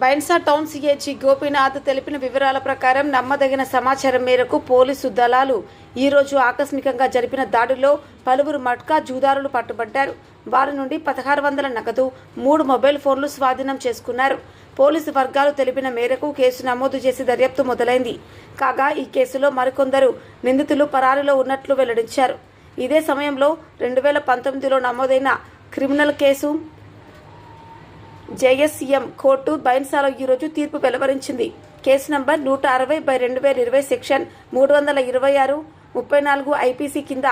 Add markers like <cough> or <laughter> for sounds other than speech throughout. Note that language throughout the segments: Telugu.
బైన్సా టౌన్ సిహెచ్ గోపీనాథ్ తెలిపిన వివరాల ప్రకారం నమ్మదగిన సమాచారం మేరకు పోలీసు దళాలు ఈరోజు ఆకస్మికంగా జరిపిన దాడిలో పలువురు మట్కా జూదారులు పట్టుబడ్డారు వారి నుండి పదహారు వందల నగదు మూడు మొబైల్ ఫోన్లు స్వాధీనం చేసుకున్నారు. పోలీసు వర్గాలు తెలిపిన మేరకు కేసు నమోదు చేసి దర్యాప్తు మొదలైంది. కాగా ఈ కేసులో మరికొందరు నిందితులు పరారిలో ఉన్నట్లు వెల్లడించారు. ఇదే సమయంలో రెండు వేల పంతొమ్మిదిలో నమోదైన క్రిమినల్ కేసు జేఎస్సీఎం కోర్టు బైన్సాలో ఈరోజు తీర్పు వెలువరించింది. కేసు నంబర్ నూట అరవై బై రెండు వేల ఇరవై సెక్షన్ మూడు వందల ఇరవై ఆరు ముప్పై నాలుగు ఐపీసీ కింద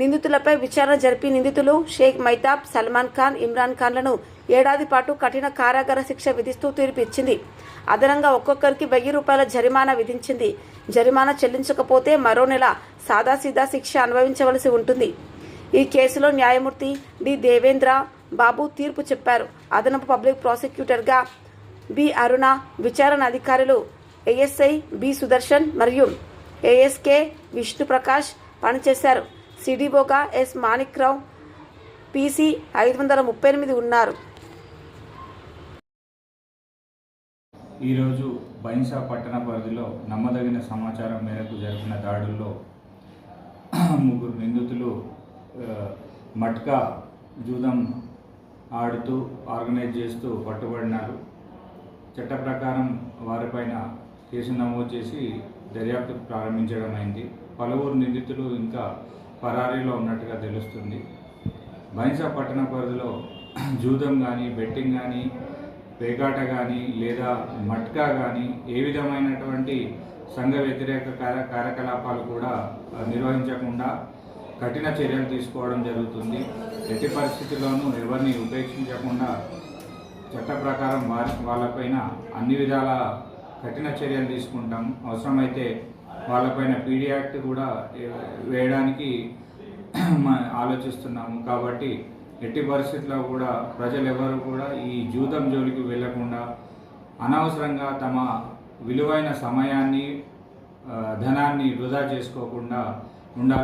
నిందితులపై విచారణ జరిపి నిందితులు షేక్ మైతాబ్ సల్మాన్ ఖాన్ ఇమ్రాన్ ఖాన్లను ఏడాది పాటు కఠిన కారాగార శిక్ష విధిస్తూ తీర్పు ఇచ్చింది అదనంగా ఒక్కొక్కరికి వెయ్యి రూపాయల జరిమానా విధించింది. జరిమానా చెల్లించకపోతే మరో నెల సాదాసీదా శిక్ష అనుభవించవలసి ఉంటుంది. ఈ కేసులో న్యాయమూర్తి డి దేవేంద్ర బాబు తీర్పు చెప్పారు. అదనపు పబ్లిక్ ప్రాసిక్యూటర్గా బి. అరుణ విచారణ అధికారులు ఏఎస్ఐ బి. సుదర్శన్ మరియు ఏఎస్కే విష్ణు ప్రకాష్ పనిచేశారు. సిడిఓగా ఎస్. మాణిక్రావు పీసీ ఐదు వందల ముప్పై ఎనిమిది ఉన్నారు. ఈరోజు బైన్సా పట్టణ పరిధిలో నమ్మదగిన సమాచారం మేరకు జరిగిన దాడుల్లో ముగ్గురు నిందితులు మట్కా జూదం ఆడుతూ ఆర్గనైజ్ చేస్తూ పట్టుబడినారు. చట్ట ప్రకారం వారిపైన కేసు నమోదు చేసి దర్యాప్తు ప్రారంభించడం అయింది పలువురు నిందితులు ఇంకా పరారీలో ఉన్నట్టుగా తెలుస్తుంది. బైన్సా పట్టణ పరిధిలో జూదం కానీ బెట్టింగ్ కానీ పేకాట కానీ లేదా మట్కా కానీ ఏ విధమైనటువంటి సంఘ వ్యతిరేక కార్య కార్యకలాపాలు కూడా నిర్వహించకుండా కఠిన చర్యలు తీసుకోవడం జరుగుతుంది. ఎట్టి పరిస్థితుల్లోనూ ఎవరిని ఉపేక్షించకుండా చట్ట ప్రకారం వారి వాళ్ళపైన అన్ని విధాల కఠిన చర్యలు తీసుకుంటాం. అవసరమైతే వాళ్ళపైన పీడీ యాక్ట్ కూడా వేయడానికి <clears throat> ఆలోచిస్తున్నాము. కాబట్టి ఎట్టి పరిస్థితుల్లో కూడా ప్రజలు ఎవరు కూడా ఈ జూదం జోలికి వెళ్ళకుండా అనవసరంగా తమ విలువైన సమయాన్ని ధనాన్ని వృధా చేసుకోకుండా ఉండాలి.